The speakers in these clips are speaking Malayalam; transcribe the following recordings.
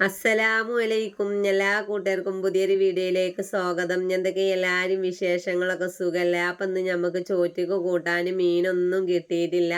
അസ്സലാമു അലൈക്കും എല്ലാ കൂട്ടുകാർക്കും പുതിയൊരു വീഡിയോയിലേക്ക് സ്വാഗതം. എന്തൊക്കെ എല്ലാവരും വിശേഷങ്ങളൊക്കെ സുഖമല്ലേ അപ്പം ഇന്ന് നമുക്ക് ചോറ്റക്ക് കൂട്ടാൻ മീനൊന്നും കിട്ടിയിട്ടില്ല.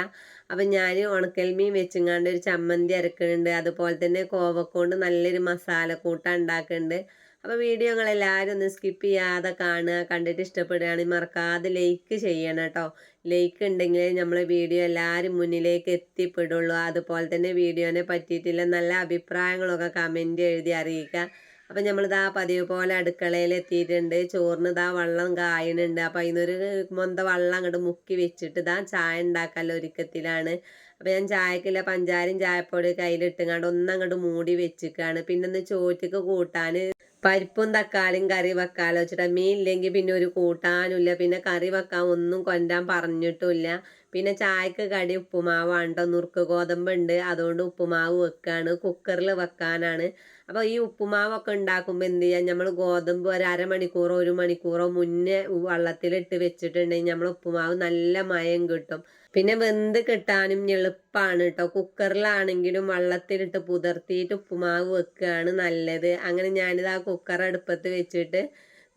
അപ്പം ഞാൻ ഉണക്കൽ മീൻ വെച്ചുങ്ങാണ്ട് ഒരു ചമ്മന്തി അരക്കുന്നുണ്ട് അതുപോലെ തന്നെ കോവക്കൊണ്ട് നല്ലൊരു മസാല കൂട്ട ഉണ്ടാക്കുന്നുണ്ട് അപ്പോൾ വീഡിയോ നിങ്ങൾ എല്ലാവരും ഒന്ന് സ്കിപ്പ് ചെയ്യാതെ കാണുക കണ്ടിട്ട് ഇഷ്ടപ്പെടുകയാണെങ്കിൽ മറക്കാതെ ലൈക്ക് ചെയ്യണം കേട്ടോ. ലൈക്ക് ഉണ്ടെങ്കിൽ നമ്മൾ വീഡിയോ എല്ലാവരും മുന്നിലേക്ക് എത്തിപ്പെടുള്ളൂ. അതുപോലെ തന്നെ വീഡിയോനെ പറ്റിയിട്ടുള്ള നല്ല അഭിപ്രായങ്ങളൊക്കെ കമന്റ് എഴുതി അറിയിക്കുക. അപ്പം നമ്മളിതാ പതിവ് പോലെ അടുക്കളയിൽ എത്തിയിട്ടുണ്ട്. ചോറിന് ഇതാ വെള്ളം കായണുണ്ട്. അപ്പം അതിനൊരു മൊന്ത വെള്ളം അങ്ങോട്ട് മുക്കി വെച്ചിട്ട് ഇതാ ചായ ഉണ്ടാക്കാനുള്ള ഒരുക്കത്തിലാണ്. അപ്പം ഞാൻ ചായക്കില്ല പഞ്ചാരയും ചായപ്പൊടി കയ്യിലിട്ടുങ്ങാണ്ട് ഒന്നങ്ങോട്ട് മൂടി വെച്ചിക്കാണ്. പിന്നെ ഒന്ന് ചോറ്റക്ക് കൂട്ടാൻ പരിപ്പും തക്കാളിയും കറി വെക്കാലോ. വെച്ചിട്ട് മീൻ ഇല്ലെങ്കിൽ പിന്നെ ഒരു കൂട്ടാനുമില്ല. പിന്നെ കറി വെക്കാൻ ഒന്നും കൊണ്ടാൻ പറഞ്ഞിട്ടുമില്ല. പിന്നെ ചായക്ക് കടി ഉപ്പുമാവാണ് കേട്ടോ നുറുക്ക് ഗോതമ്പുണ്ട് അതുകൊണ്ട് ഉപ്പുമാവ് വെക്കാണ്. കുക്കറിൽ വെക്കാനാണ്. അപ്പോൾ ഈ ഉപ്പുമാവൊക്കെ ഉണ്ടാക്കുമ്പോൾ എന്ത് ചെയ്യാം? നമ്മൾ ഗോതമ്പ് ഒരു അരമണിക്കൂറോ ഒരു മണിക്കൂറോ മുന്നേ വെള്ളത്തിലിട്ട് വെച്ചിട്ടുണ്ടെങ്കിൽ നമ്മൾ ഉപ്പുമാവ് നല്ല മയം കിട്ടും. പിന്നെ വെന്ത് കിട്ടാനും എളുപ്പമാണ് കേട്ടോ കുക്കറിലാണെങ്കിലും വെള്ളത്തിലിട്ട് പുതിർത്തിയിട്ട് ഉപ്പുമാവ് വെക്കുകയാണ് നല്ലത്. അങ്ങനെ ഞാനിത് ആ കുക്കർ അടുപ്പത്ത് വെച്ചിട്ട്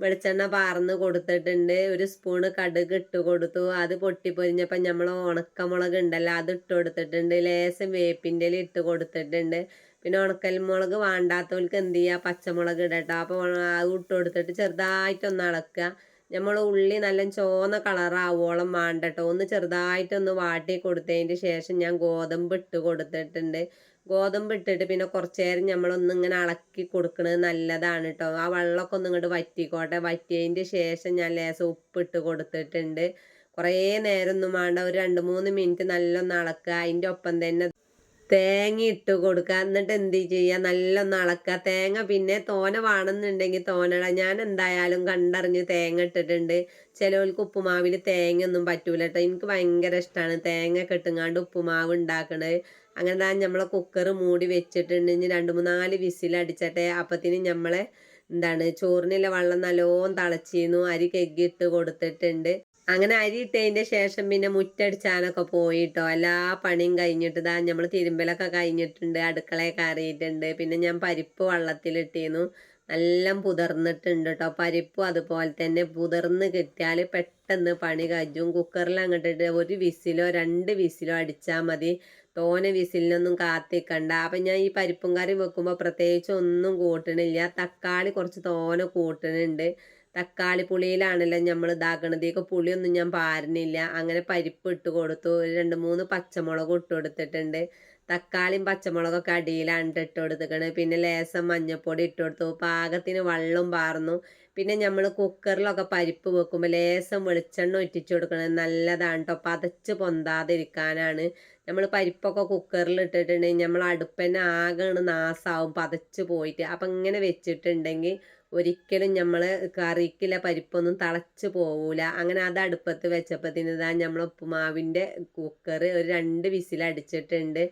വെളിച്ചെണ്ണ പാർന്ന് കൊടുത്തിട്ടുണ്ട്. ഒരു സ്പൂണ് കടുക് ഇട്ട് കൊടുത്തു. അത് പൊട്ടിപ്പൊരിഞ്ഞപ്പോൾ നമ്മൾ ഉണക്കമുളക് ഉണ്ടല്ലോ അത് ഇട്ട് കൊടുത്തിട്ടുണ്ട്. ലേശം വേപ്പിന്റെ ഇട്ട് കൊടുത്തിട്ടുണ്ട്. പിന്നെ ഉണക്കൽ മുളക് വേണ്ടാത്തവർക്ക് എന്ത് ചെയ്യുക പച്ചമുളക് ഇടട്ടോ. അപ്പോൾ അത് ഇട്ട് കൊടുത്തിട്ട് ചെറുതായിട്ടൊന്ന് ഇളക്കുക നമ്മൾ ഉള്ളി നല്ല ചോന്ന കളറാവോളം വേണ്ടട്ടോ. ഒന്ന് ചെറുതായിട്ടൊന്ന് വാട്ടി കൊടുത്തതിന്റെ ശേഷം ഞാൻ ഗോതമ്പ് ഇട്ട് കൊടുത്തിട്ടുണ്ട്. ഗോതമ്പ് ഇട്ടിട്ട് പിന്നെ കുറച്ച് നേരം നമ്മളൊന്ന് ഇങ്ങനെ ഇളക്കി കൊടുക്കുന്നത് നല്ലതാണ് കേട്ടോ ആ വെള്ളമൊക്കെ ഒന്ന് ഇങ്ങോട്ട് വറ്റിക്കോട്ടെ. വറ്റിയതിന്റെ ശേഷം ഞാൻ ലേശം ഉപ്പിട്ട് കൊടുത്തിട്ടുണ്ട്. കുറേ നേരമൊന്നും വേണ്ട. ഒരു രണ്ട് മൂന്ന് മിനിറ്റ് നല്ലൊന്ന് ഇളക്കുക അതിന്റെ ഒപ്പം തന്നെ തേങ്ങ ഇട്ട് കൊടുക്കുക. എന്നിട്ട് എന്ത് ചെയ്യുക? നല്ലൊന്ന് ഇളക്കുക തേങ്ങ പിന്നെ തോന വേണമെന്നുണ്ടെങ്കിൽ തോനട ഞാൻ എന്തായാലും കണ്ടറിഞ്ഞ് തേങ്ങ ഇട്ടിട്ടുണ്ട്. ചിലവർക്ക് ഉപ്പുമാവിൽ തേങ്ങ ഒന്നും പറ്റൂല കേട്ടോ എനിക്ക് ഭയങ്കര ഇഷ്ടമാണ് തേങ്ങ കെട്ടുങ്ങാണ്ട് ഉപ്പുമാവ് ഉണ്ടാക്കണത്. അങ്ങനെ തന്നെ നമ്മളെ കുക്കർ മൂടി വെച്ചിട്ടുണ്ട്. ഇനി രണ്ട് മൂന്നാൽ വിസിലടിച്ചട്ടെ അപ്പത്തിന് നമ്മളെ എന്താണ് ചോറിനുള്ള വെള്ളം നല്ലോണം തിളച്ചിരുന്നു. അരി കെഗ്ഗിട്ട് കൊടുത്തിട്ടുണ്ട്. അങ്ങനെ അരി ഇട്ടതിന്റെ ശേഷം പിന്നെ മുറ്റടിച്ചാനൊക്കെ പോയിട്ടോ. എല്ലാ പണിയും കഴിഞ്ഞിട്ട് ഇതാ നമ്മൾ തിരുമ്പലൊക്കെ കഴിഞ്ഞിട്ടുണ്ട്. അടുക്കളയെ കയറിയിട്ടുണ്ട്. പിന്നെ ഞാൻ പരിപ്പ് വെള്ളത്തിലിട്ടിരുന്നു. നല്ല പുതർന്നിട്ടുണ്ട് കേട്ടോ പരിപ്പും അതുപോലെ തന്നെ പുതർന്ന് കിട്ടിയാൽ പെട്ടെന്ന് പണി കഴിയും. കുക്കറിൽ അങ്ങോട്ടിട്ട് ഒരു വിസിലോ രണ്ട് വിസിലോ അടിച്ചാൽ മതി. തോന വിസിലിനൊന്നും കാത്തിക്കണ്ട. അപ്പം ഞാൻ ഈ പരിപ്പും കറി വെക്കുമ്പോൾ പ്രത്യേകിച്ച് ഒന്നും കൂട്ടണില്ല. തക്കാളി കുറച്ച് തോന കൂട്ടണുണ്ട്. തക്കാളി പുളിയിലാണല്ലോ നമ്മൾ ഇതാക്കണത് ഇതൊക്കെ പുളിയൊന്നും ഞാൻ പാരുന്നില്ല. അങ്ങനെ പരിപ്പ് ഇട്ട് കൊടുത്തു. രണ്ട് മൂന്ന് പച്ചമുളക് ഇട്ട് കൊടുത്തിട്ടുണ്ട്. തക്കാളിയും പച്ചമുളകൊക്കെ അടിയിലാണ് ഇട്ട് കൊടുത്തിക്കണത് പിന്നെ ലേസം മഞ്ഞൾപ്പൊടി ഇട്ട് കൊടുത്തു. പാകത്തിന് വെള്ളം പാർന്നു. പിന്നെ നമ്മൾ കുക്കറിലൊക്കെ പരിപ്പ് വെക്കുമ്പോൾ ലേസം വെളിച്ചെണ്ണ ഒറ്റിച്ചു കൊടുക്കണത് നല്ലതാണ് കേട്ടോ പതച്ച് പൊന്താതിരിക്കാനാണ്. നമ്മൾ പരിപ്പൊക്കെ കുക്കറിൽ ഇട്ടിട്ടുണ്ടെങ്കിൽ നമ്മൾ അടുപ്പന്നെ ആകെ നാസാവും പതച്ച് പോയിട്ട്. അപ്പം ഇങ്ങനെ വെച്ചിട്ടുണ്ടെങ്കിൽ ഒരിക്കലും നമ്മൾ കറിക്കില്ല പരിപ്പൊന്നും തിളച്ച് പോവില്ല അങ്ങനെ അത് അടുപ്പത്ത് വെച്ചപ്പോഴത്തേന് ഇതാ നമ്മൾ ഉപ്പുമാവിന്റെ കുക്കർ ഒരു രണ്ട് വിസിൽ അടിച്ചിട്ടുണ്ട്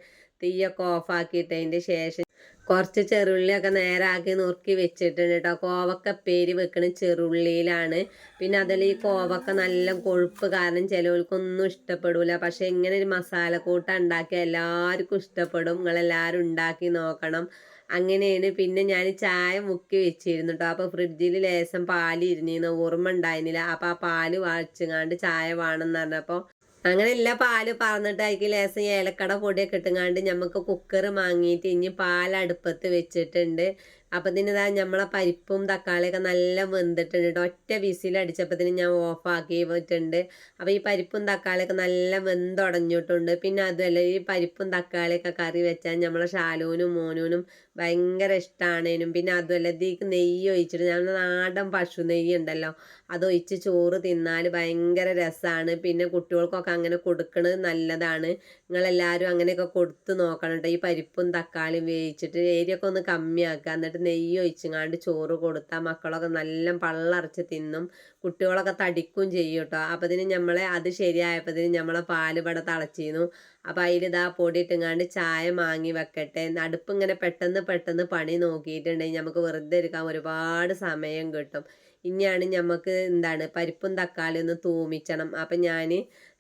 തീയൊക്കെ ഓഫാക്കിയിട്ടതിന്റെ ശേഷം കുറച്ച് ചെറുള്ളിയൊക്കെ നേരാക്കി നുറുക്കി വെച്ചിട്ടുണ്ട് കേട്ടോ കോവക്ക പേര് വെക്കണ ചെറുള്ളിയിലാണ്. പിന്നെ അതിൽ ഈ കോവക്ക നല്ല കൊഴുപ്പ് കാരണം ചിലവർക്കൊന്നും ഇഷ്ടപ്പെടില്ല പക്ഷെ ഇങ്ങനെ ഒരു മസാല കൂട്ട ഉണ്ടാക്കിയാൽ എല്ലാവർക്കും ഇഷ്ടപ്പെടും. നിങ്ങളെല്ലാവരും ഉണ്ടാക്കി നോക്കണം. അങ്ങനെയാണ്. പിന്നെ ഞാൻ ചായ മുക്കി വെച്ചിരുന്നു കേട്ടോ അപ്പോൾ ഫ്രിഡ്ജിൽ ലേശം പാൽ ഇരുന്നിരുന്നു ഓർമ്മ ഉണ്ടായിരുന്നില്ല. അപ്പോൾ ആ പാൽ വാഴിച്ചങ്ങാണ്ട് ചായ വേണമെന്ന് പറഞ്ഞപ്പോൾ അങ്ങനെ എല്ലാ പാൽ പറന്നിട്ട് അതിക്ക് ലേശം ഏലക്കട പൊടിയൊക്കെ ഇട്ടുങ്ങാണ്ട് നമുക്ക് കുക്കർ വാങ്ങിയിട്ട് ഇനി പാലടുപ്പത്ത് വെച്ചിട്ടുണ്ട്. അപ്പം തന്നെ ഇതാ നമ്മളെ പരിപ്പും തക്കാളിയൊക്കെ നല്ല വെന്തിട്ടുണ്ട് കേട്ടോ ഒറ്റ വിസിലടിച്ചപ്പോൾ ഞാൻ ഓഫാക്കി പോയിട്ടുണ്ട് അപ്പോൾ ഈ പരിപ്പും തക്കാളിയൊക്കെ നല്ല വെന്തുടഞ്ഞിട്ടുണ്ട്. പിന്നെ അതുമല്ല ഈ പരിപ്പും തക്കാളിയൊക്കെ കറി വെച്ചാൽ നമ്മളെ ഷാലൂനും മോനൂനും ഭയങ്കര ഇഷ്ടമാണേനും പിന്നെ അതുമല്ല ഇതിക്ക് നെയ്യ് ഒഴിച്ചിട്ട് ഞങ്ങൾ നാടൻ പശു നെയ്യ് ഉണ്ടല്ലോ അതൊഴിച്ച് ചോറ് തിന്നാൽ ഭയങ്കര രസമാണ് പിന്നെ കുട്ടികൾക്കൊക്കെ അങ്ങനെ കൊടുക്കുന്നത് നല്ലതാണ്. നിങ്ങളെല്ലാവരും അങ്ങനെയൊക്കെ കൊടുത്ത് നോക്കണം കേട്ടോ. ഈ പരിപ്പും തക്കാളിയും വേവിച്ചിട്ട് ഏരിയൊക്കെ ഒന്ന് കമ്മിയാക്കുക. എന്നിട്ട് നെയ്യ് ഒഴിച്ചങ്ങാണ്ട് ചോറ് കൊടുത്താൽ മക്കളൊക്കെ നല്ല പള്ളറച്ച് തിന്നും. കുട്ടികളൊക്കെ തടിക്കും ചെയ്യും കേട്ടോ. അപ്പോൾ ഇതിന് നമ്മളെ അത് ശരിയായപ്പോൾ ഇതിന് നമ്മളെ പാൽ ഇവിടെ തിളച്ചിരുന്നു. അപ്പോൾ അതിലിതാ പൊടിയിട്ടുങ്ങാണ്ട് ചായ വാങ്ങി വെക്കട്ടെ. അടുപ്പ് ഇങ്ങനെ പെട്ടെന്ന് പെട്ടെന്ന് പണി നോക്കിയിട്ടുണ്ടെങ്കിൽ നമുക്ക് വെറുതെ എടുക്കാൻ ഒരുപാട് സമയം കിട്ടും. ഇനിയാണ് നമുക്ക് എന്താണ് പരിപ്പും തക്കാളിയും ഒന്ന് തൂമിച്ചണം. അപ്പം ഞാൻ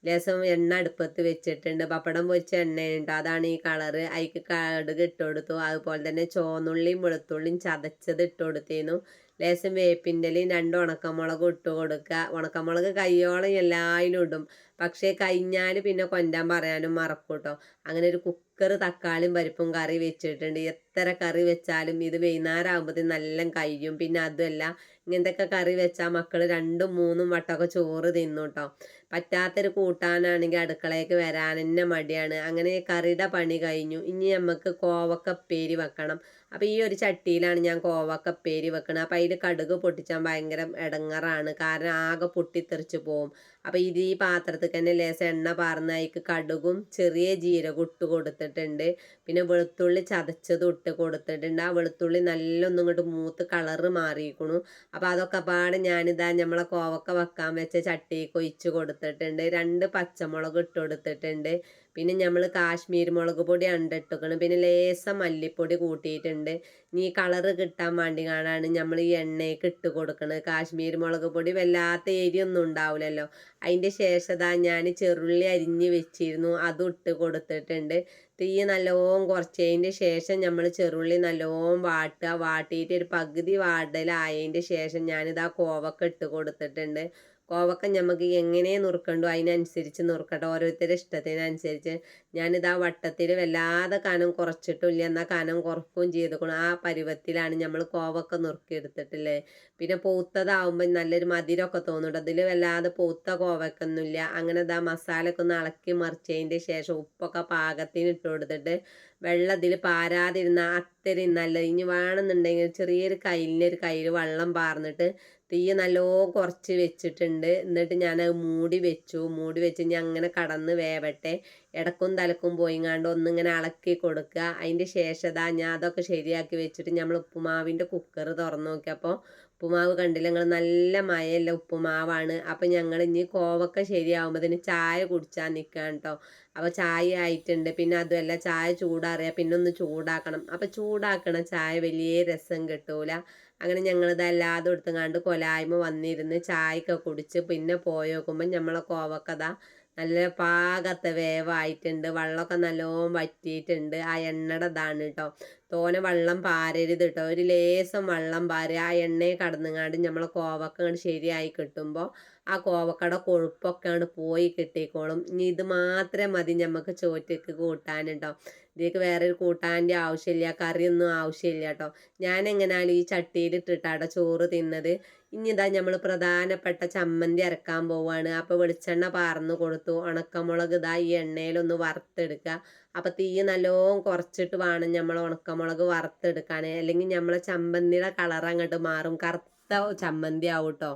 ലേശം എണ്ണ അടുപ്പത്ത് വെച്ചിട്ടുണ്ട്. പപ്പടം പൊരിച്ച എണ്ണയുണ്ട് അതാണ് ഈ കളറ്. അതിക്ക് കടുക് ഇട്ട് കൊടുത്തു. അതുപോലെ തന്നെ ചോന്നുള്ളിയും വെളുത്തുള്ളിയും ചതച്ചത് ഇട്ട് കൊടുത്തിരുന്നു ലേശം വേപ്പിന്റെലയും രണ്ട് ഉണക്കമുളകും ഇട്ട് കൊടുക്കുക. ഉണക്കമുളക് കയ്യോളം എല്ലായിലും ഇടും. പക്ഷേ കഴിഞ്ഞാൽ പിന്നെ കൊണ്ടാൻ പറയാനും മറക്കും കേട്ടോ അങ്ങനെ ഒരു കുക്കർ തക്കാളിയും പരിപ്പും കറി വെച്ചിട്ടുണ്ട്. എത്ര കറി വെച്ചാലും ഇത് വൈകുന്നേരം ആകുമ്പോഴത്തേക്കും നല്ല കഴിയും. പിന്നെ അതുമല്ല ഇങ്ങനത്തെ കറി വെച്ചാൽ മക്കൾ രണ്ടും മൂന്നും വട്ടമൊക്കെ ചോറ് തിന്നു കേട്ടോ. പറ്റാത്തൊരു കൂട്ടാനാണെങ്കിൽ അടുക്കളയ്ക്ക് വരാൻ തന്നെ മടിയാണ്. അങ്ങനെ കറിയുടെ പണി കഴിഞ്ഞു. ഇനി നമുക്ക് കോവക്കപ്പേരി വെക്കണം. അപ്പോൾ ഈ ഒരു ചട്ടിയിലാണ് ഞാൻ കോവക്കപ്പേരി വെക്കണത്. അപ്പോൾ അതിൽ കടുക് പൊട്ടിച്ചാൽ ഭയങ്കര ഇടങ്ങറാണ് കാരണം ആകെ പൊട്ടിത്തെറിച്ച് പോവും. അപ്പോൾ ഇത് ഈ പാത്രത്തിൽ തന്നെ ലേശം എണ്ണ പാർന്ന് അതിക്ക് കടുകും ചെറിയ ജീരകം ഇട്ട് കൊടുത്തിട്ടുണ്ട്. പിന്നെ വെളുത്തുള്ളി ചതച്ചതും ഇട്ട് കൊടുത്തിട്ടുണ്ട്. ആ വെളുത്തുള്ളി നല്ലൊന്നും ഇങ്ങോട്ട് മൂത്ത് കളറ് മാറിയിരിക്കണു. അപ്പോൾ അതൊക്കെ പാട് ഞാനിതാ നമ്മളെ കോവക്ക വെക്കാൻ വെച്ച ചട്ടി ഒഴിച്ച് കൊടുത്തിട്ടുണ്ട്. രണ്ട് പച്ചമുളക് ഇട്ട് കൊടുത്തിട്ടുണ്ട്. പിന്നെ നമ്മൾ കാശ്മീർ മുളക് പൊടി ഇട്ടിക്കണം പിന്നെ ലേസം മല്ലിപ്പൊടി കൂട്ടിയിട്ടുണ്ട്. ഇനി കളറ് കിട്ടാൻ വേണ്ടി കാണാണ് നമ്മൾ ഈ എണ്ണയ്ക്ക് ഇട്ട് കൊടുക്കണത്. കാശ്മീർ മുളക് പൊടി വല്ലാത്ത എരിയൊന്നും ഉണ്ടാവില്ലല്ലോ അതിന്റെ ശേഷതാ ഞാൻ ചെറുള്ളി അരിഞ്ഞ് വെച്ചിരുന്നു. അതും ഇട്ട് കൊടുത്തിട്ടുണ്ട്. തീ നല്ലോം കുറച്ചതിന്റെ ശേഷം നമ്മൾ ചെറുള്ളി നല്ലോം വാട്ടുക. വാട്ടിയിട്ട് ഒരു പകുതി വാടലായതിന്റെ ശേഷം ഞാനിതാ കോവക്ക ഇട്ട് കൊടുത്തിട്ടുണ്ട്. കോവക്ക നമുക്ക് എങ്ങനെ നുറുക്കണ്ടോ അതിനനുസരിച്ച് നുറുക്കട്ടെ. ഓരോരുത്തരുടെ ഇഷ്ടത്തിനനുസരിച്ച് ഞാനിതാ വട്ടത്തിൽ വല്ലാതെ കനം കുറച്ചിട്ടില്ല എന്നാൽ കനം കുറക്കുകയും ചെയ്തുക്കണം. ആ പരുവത്തിലാണ് നമ്മൾ കോവക്ക നുറുക്കിയെടുത്തിട്ടില്ലേ. പിന്നെ പൂത്തതാവുമ്പോൾ നല്ലൊരു മധുരമൊക്കെ തോന്നുന്നുണ്ട് അതിൽ വല്ലാതെ പൂത്ത കോവക്കൊന്നുമില്ല. അങ്ങനെ ഇതാ മസാലയൊക്കെ ഒന്ന് ഇളക്കി മറിച്ചതിന്റെ ശേഷം ഉപ്പൊക്കെ പാകത്തിന് ഇട്ട് കൊടുത്തിട്ട് വെള്ളം ഇതിൽ പാരാതിരുന്ന അത്തരി നല്ല ഇനി വേണമെന്നുണ്ടെങ്കിൽ ചെറിയൊരു കയ്യിലിനൊരു കയ്യിൽ വെള്ളം പാർന്നിട്ട് തീ നല്ലോ കുറച്ച് വെച്ചിട്ടുണ്ട്. എന്നിട്ട് ഞാനത് മൂടി വെച്ചു. മൂടി വെച്ച് ഞാൻ അങ്ങനെ കടന്ന് വേവട്ടെ. ഇടക്കും തലക്കും പോയിങ്ങാണ്ട് ഒന്നിങ്ങനെ ഇളക്കി കൊടുക്കുക. അതിന്റെ ശേഷത ഞാൻ അതൊക്കെ ശരിയാക്കി വെച്ചിട്ട് നമ്മൾ ഉപ്പുമാവിന്റെ കുക്കർ തുറന്നു നോക്കിയപ്പോൾ ഉപ്പുമാവ് കണ്ടില്ല? ഞങ്ങൾ നല്ല മയല്ല ഉപ്പുമാവാണ്. അപ്പം ഞങ്ങൾ ഇനി കോവക്ക ശരിയാവുമ്പോൾ ചായ കുടിച്ചാൽ നിൽക്കാൻ കേട്ടോ. അപ്പോൾ ചായ ആയിട്ടുണ്ട്. പിന്നെ അതുമല്ല ചായ ചൂടാറിയാൽ പിന്നെ ഒന്ന് ചൂടാക്കണം. അപ്പോൾ ചൂടാക്കണ ചായ വലിയ രസം കിട്ടൂല. അങ്ങനെ ഞങ്ങളിത് എല്ലാതും എടുത്തുങ്ങാണ്ട് കൊലായ്മ വന്നിരുന്ന് ചായയൊക്കെ കുടിച്ച് പിന്നെ പോയി നോക്കുമ്പോൾ നമ്മളെ കോവക്കഥ നല്ല പാകത്തെ വേവായിട്ടുണ്ട് വെള്ളമൊക്കെ നല്ലോണം വറ്റിയിട്ടുണ്ട്. ആ എണ്ണയുടെ ഇതാണ് കേട്ടോ തോനെ വെള്ളം പാരരുത് കേട്ടോ ഒരു ലേസം വെള്ളം പാരുക ആ എണ്ണയെ കടന്നുങ്ങാണ്ട് നമ്മളെ കോവക്ക ശരിയായി കിട്ടുമ്പോൾ ആ കോവക്കട കൊഴുപ്പൊക്കെയാണ് പോയി കിട്ടിക്കോളും. ഇനി ഇത് മാത്രമേ മതി നമുക്ക് ചോറ്റക്ക് കൂട്ടാനുണ്ടോ ഇതിലേക്ക് വേറെ ഒരു കൂട്ടാന്റെ ആവശ്യമില്ല കറിയൊന്നും ആവശ്യമില്ല കേട്ടോ. ഞാൻ എങ്ങനെയാണ് ഈ ചട്ടിയിൽ ചോറ് തിന്നത്. ഇനി ഇതാ നമ്മൾ പ്രധാനപ്പെട്ട ചമ്മന്തി അരക്കാൻ പോവാണ്. അപ്പോൾ വെളിച്ചെണ്ണ പാർന്ന് കൊടുത്തു. ഉണക്കമുളക് ഇതാ ഈ എണ്ണയിലൊന്ന് വറുത്തെടുക്കുക. അപ്പോൾ തീ നല്ലോണം കുറച്ചിട്ട് വേണം നമ്മൾ ഉണക്കമുളക് വറുത്തെടുക്കാൻ അല്ലെങ്കിൽ നമ്മളെ ചമ്മന്തിയുടെ കളർ അങ്ങോട്ട് മാറും. കറുത്ത ചമ്മന്തി ആവും കേട്ടോ.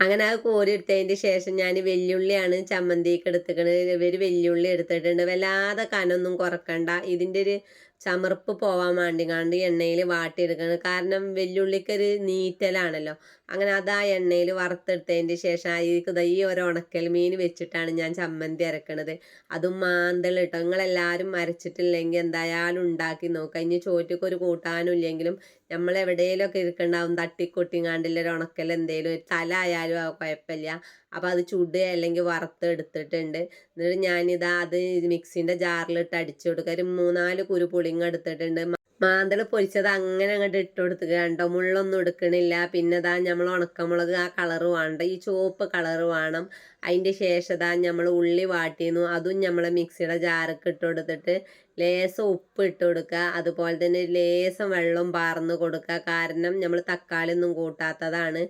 അങ്ങനെ ആ കോരി എടുത്തതിന്റെ ശേഷം ഞാൻ വെല്ലുള്ളിയാണ് ചമ്മന്തിക്ക് എടുത്തുക്കണത്. ഇവർ വെല്ലുള്ളി എടുത്തിട്ടുണ്ട്. വല്ലാതെ കനൊന്നും കുറക്കണ്ട. ഇതിന്റെ ഒരു ചമർപ്പ് പോവാൻ വേണ്ടിങ്ങാണ്ട് എണ്ണയിൽ വാട്ടിയെടുക്കണം. കാരണം വെല്ലുള്ളിക്കൊരു നീറ്റലാണല്ലോ. അങ്ങനെ അത് ആ എണ്ണയിൽ വറുത്തെടുത്തതിന്റെ ശേഷം അതിലേക്ക് ഈ ഒരു ഉണക്കൽ മീൻ വെച്ചിട്ടാണ് ഞാൻ ചമ്മന്തി അരക്കണത്. അതും മാന്തൽ കേട്ടോ നിങ്ങളെല്ലാവരും അരച്ചിട്ടില്ലെങ്കിൽ എന്തായാലും ഉണ്ടാക്കി നോക്കാം. ഇനി ചോറ്റക്ക് ഒരു കൂട്ടാനും ഇല്ലെങ്കിലും നമ്മൾ എവിടെയെങ്കിലുമൊക്കെ ഇരിക്കണ്ടാവും. തട്ടിക്കൊട്ടിങ്ങാണ്ടില്ല ഒരു ഉണക്കൽ എന്തെങ്കിലും ഒരു തല ആയാലും കുഴപ്പമില്ല. അപ്പോൾ അത് ചുടുക അല്ലെങ്കിൽ വറുത്ത് എടുത്തിട്ടുണ്ട്. എന്നിട്ട് ഞാനിതാ അത് മിക്സിന്റെ ജാറിലിട്ട് അടിച്ചു കൊടുക്കുക ഒരു മൂന്നാൽ കുരു പുളിങ്ങ എടുത്തിട്ടുണ്ട്. മാന്തൾ പൊരിച്ചത് അങ്ങനെ അങ്ങോട്ട് ഇട്ട് കൊടുത്തുക കണ്ടോ മുള്ളൊന്നും എടുക്കണില്ല. പിന്നെ ഇതാ നമ്മൾ ഉണക്കമുളക് ആ കളറ് വേണ്ട. ഈ ചുവപ്പ് കളറ് വേണം. അതിന്റെ ശേഷം നമ്മൾ ഉള്ളി വാട്ടിയിരുന്നു അതും നമ്മൾ മിക്സിയുടെ ജാറൊക്കെ ഇട്ട് കൊടുത്തിട്ട് ലേസം ഉപ്പ് ഇട്ട് കൊടുക്കുക അതുപോലെ തന്നെ ലേസം വെള്ളം പാർന്ന് കൊടുക്കുക കാരണം നമ്മൾ തക്കാളി ഒന്നും കൂട്ടാത്തതാണ്.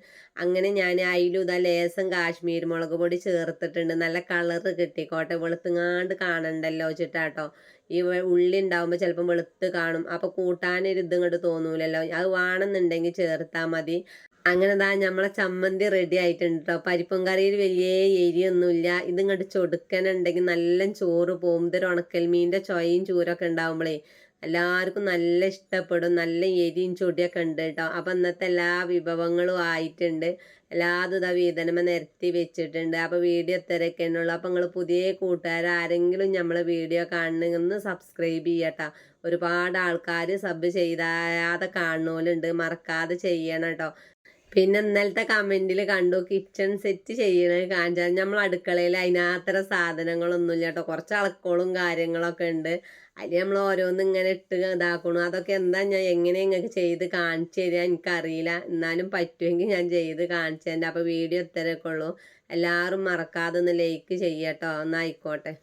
അങ്ങനെ ഞാൻ അതിലും ഇതാ ലേസം കാശ്മീർ മുളക് പൊടി ചേർത്തിട്ടുണ്ട്. നല്ല കളറ് കിട്ടിക്കോട്ടെ. വെളുത്തുങ്ങാണ്ട് കാണണ്ടല്ലോ വെച്ചിട്ടാട്ടോ. ഈ ഉള്ളി ഉണ്ടാവുമ്പോൾ ചിലപ്പം വെളുത്ത് കാണും. അപ്പോൾ കൂട്ടാനൊരു ഇങ്ങോട്ട് തോന്നൂലല്ലോ. അത് വേണമെന്നുണ്ടെങ്കിൽ ചേർത്താൽ മതി. അങ്ങനെ ദാ നമ്മളെ ചമ്മന്തി റെഡി ആയിട്ടുണ്ട് കേട്ടോ പരിപ്പും കറിയിൽ വലിയ എരിയൊന്നുമില്ല ഇതിങ്ങോട്ട് ചൊടുക്കനുണ്ടെങ്കിൽ നല്ല ചോറ് പോകും ഇതൊരു ഉണക്കൽ മീനിന്റെ ചൊയയും ചൂരൊക്കെ ഉണ്ടാവുമ്പോഴേ എല്ലാവർക്കും നല്ല ഇഷ്ടപ്പെടും. നല്ല എരിയും ചൊടിയൊക്കെ ഉണ്ട് കേട്ടോ. അപ്പം ഇന്നത്തെ എല്ലാ വിഭവങ്ങളും ആയിട്ടുണ്ട്. എല്ലാതും ഇതാ വീതനമ നിരത്തി വെച്ചിട്ടുണ്ട്. അപ്പോൾ വീഡിയോ ഇത്രയൊക്കെ ഉള്ളൂ. അപ്പം നിങ്ങൾ പുതിയ കൂട്ടുകാർ ആരെങ്കിലും നമ്മളെ വീഡിയോ കാണണമെന്ന് സബ്സ്ക്രൈബ് ചെയ്യട്ടോ ഒരുപാട് ആൾക്കാർ സബ് ചെയ്താതെ കാണുന്നവരുണ്ട് മറക്കാതെ ചെയ്യണം കേട്ടോ. പിന്നെ ഇന്നലത്തെ കമന്റിൽ കണ്ടു കിച്ചൺ സെറ്റ് ചെയ്യണത് കാണിച്ചാൽ നമ്മൾ അടുക്കളയിൽ അതിനകത്തര സാധനങ്ങളൊന്നുമില്ല കേട്ടോ കുറച്ച് അളക്കോളും കാര്യങ്ങളൊക്കെ ഉണ്ട് അതിൽ നമ്മൾ ഓരോന്ന് ഇങ്ങനെ ഇട്ട് ഇതാക്കണു. അതൊക്കെ എന്താ ഞാൻ എങ്ങനെ നിങ്ങൾക്ക് ചെയ്ത് കാണിച്ചു തരിക എനിക്കറിയില്ല. എന്നാലും പറ്റുമെങ്കിൽ ഞാൻ ചെയ്ത് കാണിച്ചു തരാം. അപ്പോൾ വീഡിയോ ഇത്രയൊക്കെ ഉള്ളൂ. എല്ലാവരും മറക്കാതെ ഒന്ന് ലൈക്ക് ചെയ്യട്ടോ. എന്നായിക്കോട്ടെ